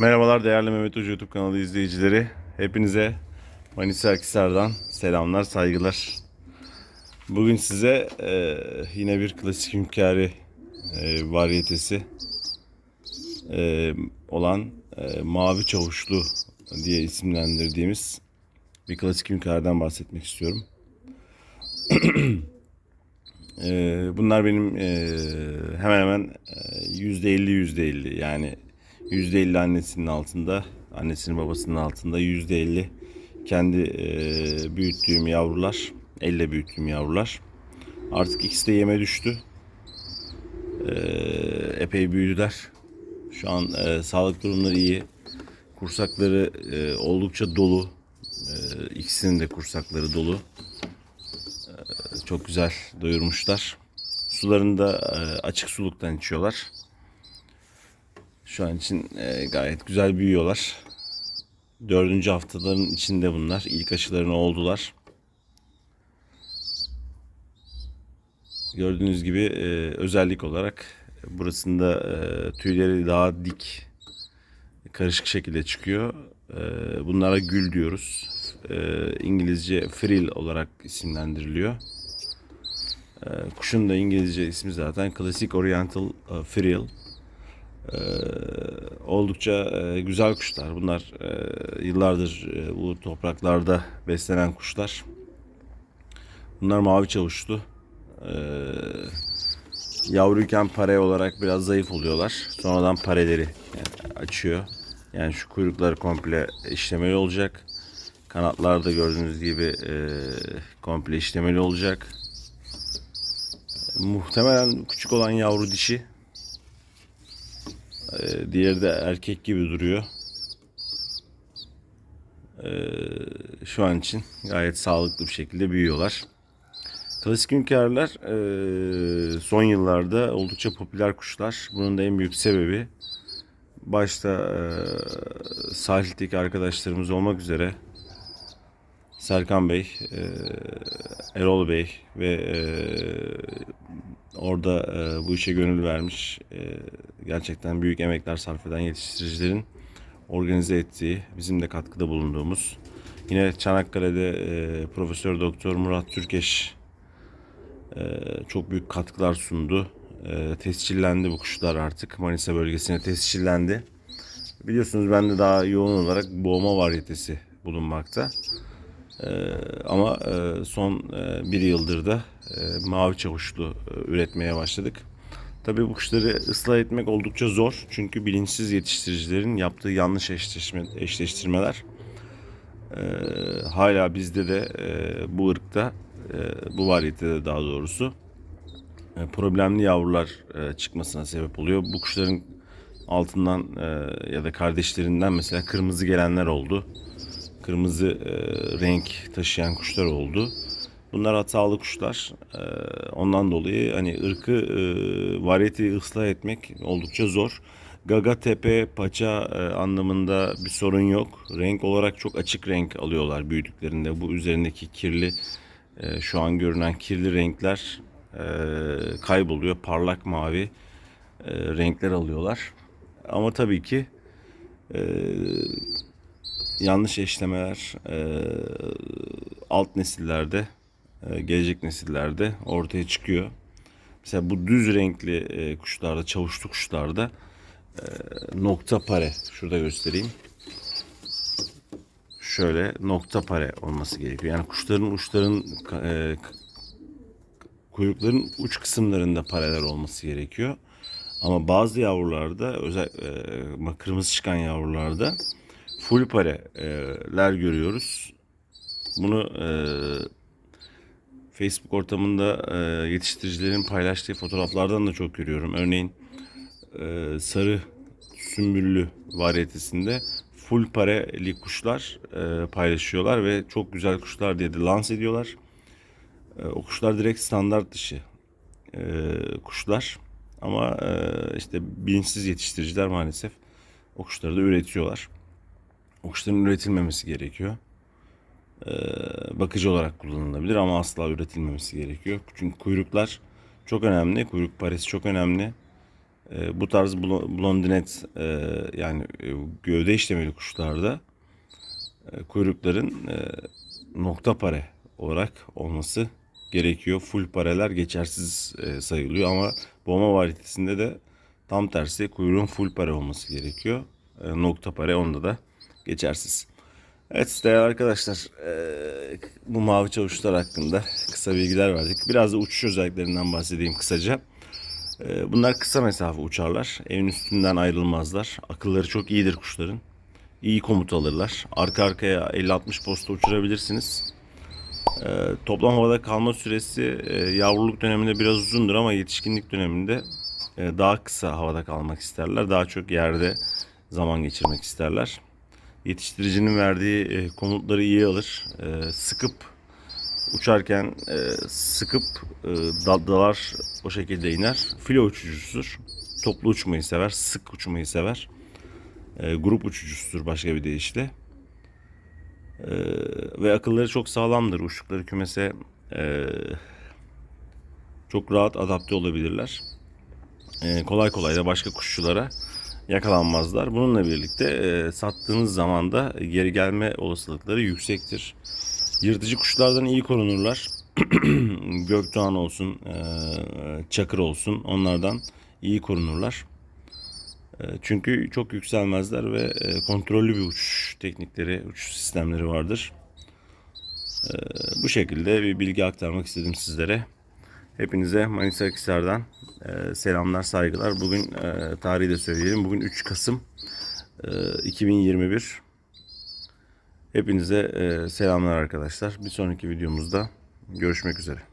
Merhabalar değerli Mehmet Hoca YouTube kanalı izleyicileri. Hepinize Manisa Akhisar'dan selamlar, saygılar. Bugün size e, yine bir klasik hünkâri e, varyetesi e, olan e, Mavi Çavuşlu diye isimlendirdiğimiz bir klasik hünkârdan bahsetmek istiyorum. E, bunlar benim e, hemen hemen e, yüzde elli yüzde elli yani yüzde elli annesinin altında, annesinin babasının altında yüzde elli kendi e, büyüttüğüm yavrular, elle büyüttüğüm yavrular. Artık ikisi de yeme düştü. E, epey büyüdüler. Şu an e, sağlık durumları iyi. Kursakları e, oldukça dolu. E, ikisinin de kursakları dolu. E, çok güzel doyurmuşlar. Sularını da e, açık suluktan içiyorlar. Şu an için e, gayet güzel büyüyorlar. Dördüncü haftaların içinde bunlar. İlk aşılarını oldular. Gördüğünüz gibi e, özellik olarak burasında e, tüyleri daha dik, karışık şekilde çıkıyor. E, bunlara gül diyoruz. E, İngilizce frill olarak isimlendiriliyor. E, kuşun da İngilizce ismi zaten Classic Oriental e, Frill. Ee, oldukça e, güzel kuşlar. Bunlar e, yıllardır e, bu topraklarda beslenen kuşlar. Bunlar mavi çavuşlu. Ee, yavruyken pare olarak biraz zayıf oluyorlar. Sonradan pareleri açıyor. Yani şu kuyrukları komple işlemeli olacak. Kanatlar da gördüğünüz gibi e, komple işlemeli olacak. Muhtemelen küçük olan yavru dişi. Ee, diğeri de erkek gibi duruyor. Ee, şu an için gayet sağlıklı bir şekilde büyüyorlar. Klasik hünkârlar e, son yıllarda oldukça popüler kuşlar. Bunun da en büyük sebebi başta e, sahildeki arkadaşlarımız olmak üzere Serkan Bey, e, Erol Bey ve e, orada e, bu işe gönül vermiş e, gerçekten büyük emekler sarf eden yetiştiricilerin organize ettiği, bizim de katkıda bulunduğumuz yine Çanakkale'de e, Profesör Doktor Murat Türkeş e, çok büyük katkılar sundu. E, tescillendi bu kuşlar artık. Manisa bölgesine tescillendi. Biliyorsunuz bende daha yoğun olarak boğma varyetesi bulunmakta. Ee, ama e, son e, bir yıldır da e, mavi çavuşlu üretmeye başladık. Tabii bu kuşları ıslah etmek oldukça zor. Çünkü bilinçsiz yetiştiricilerin yaptığı yanlış eşleşme, eşleştirmeler e, hala bizde de e, bu ırkta, e, bu varyetede daha doğrusu e, problemli yavrular e, çıkmasına sebep oluyor. Bu kuşların altından e, ya da kardeşlerinden mesela kırmızı gelenler oldu kırmızı e, renk taşıyan kuşlar oldu. Bunlar hatalı kuşlar. E, ondan dolayı hani ırkı e, varyeteyi ıslah etmek oldukça zor. Gaga tepe paça e, anlamında bir sorun yok. Renk olarak çok açık renk alıyorlar büyüdüklerinde. Bu üzerindeki kirli e, şu an görünen kirli renkler e, kayboluyor. Parlak mavi e, renkler alıyorlar. Ama tabii ki e, yanlış eşlemeler e, alt nesillerde, e, gelecek nesillerde ortaya çıkıyor. Mesela bu düz renkli e, kuşlarda, çavuşlu kuşlarda e, nokta pare, şurada göstereyim. Şöyle nokta pare olması gerekiyor. Yani kuşların uçların e, kuyrukların uç kısımlarında pareler olması gerekiyor. Ama bazı yavrularda özel e, kırmızı çıkan yavrularda full pareler görüyoruz. Bunu e, Facebook ortamında e, yetiştiricilerin paylaştığı fotoğraflardan da çok görüyorum. Örneğin e, sarı sümbüllü varyetesinde full pareli kuşlar e, paylaşıyorlar ve çok güzel kuşlar diye de lanse ediyorlar. E, o kuşlar direkt standart dışı e, kuşlar. Ama e, işte bilinçsiz yetiştiriciler maalesef o kuşları da üretiyorlar. O kuşların üretilmemesi gerekiyor. Ee, bakıcı olarak kullanılabilir ama asla üretilmemesi gerekiyor. Çünkü kuyruklar çok önemli. Kuyruk paresi çok önemli. E, bu tarz blo- blondinet e, yani e, gövde işlemeli kuşlarda e, kuyrukların nokta pare olarak olması gerekiyor. Full pareler geçersiz sayılıyor ama bomba varitesinde de tam tersi kuyruğun full pare olması gerekiyor. Nokta pare onda da geçersiz. Evet değerli arkadaşlar e, bu mavi çavuşlar hakkında kısa bilgiler verdik. Biraz da uçuş özelliklerinden bahsedeyim kısaca. E, bunlar kısa mesafe uçarlar. Evin üstünden ayrılmazlar. Akılları çok iyidir kuşların. İyi komut alırlar. Arka arkaya 50-60 posta uçurabilirsiniz. E, toplam havada kalma süresi e, yavruluk döneminde biraz uzundur ama yetişkinlik döneminde daha kısa havada kalmak isterler. Daha çok yerde zaman geçirmek isterler. Yetiştiricinin verdiği e, komutları iyi alır. E, sıkıp uçarken e, sıkıp e, dal- o şekilde iner. Filo uçucusudur. Toplu uçmayı sever, sık uçmayı sever. E, grup uçucusudur başka bir deyişle. E, ve akılları çok sağlamdır. Uçtukları kümese e, çok rahat adapte olabilirler. E, kolay kolay da başka kuşçulara yakalanmazlar. Bununla birlikte e, sattığınız zaman da geri gelme olasılıkları yüksektir. Yırtıcı kuşlardan iyi korunurlar. Gökdoğan olsun, e, çakır olsun onlardan iyi korunurlar. E, çünkü çok yükselmezler ve e, kontrollü bir uçuş teknikleri, uçuş sistemleri vardır. E, bu şekilde bir bilgi aktarmak istedim sizlere. Hepinize Manisa Akhisar'dan e, selamlar, saygılar. Bugün e, tarihi de söyleyelim. Bugün 3 Kasım e, 2021. Hepinize e, selamlar arkadaşlar. Bir sonraki videomuzda görüşmek üzere.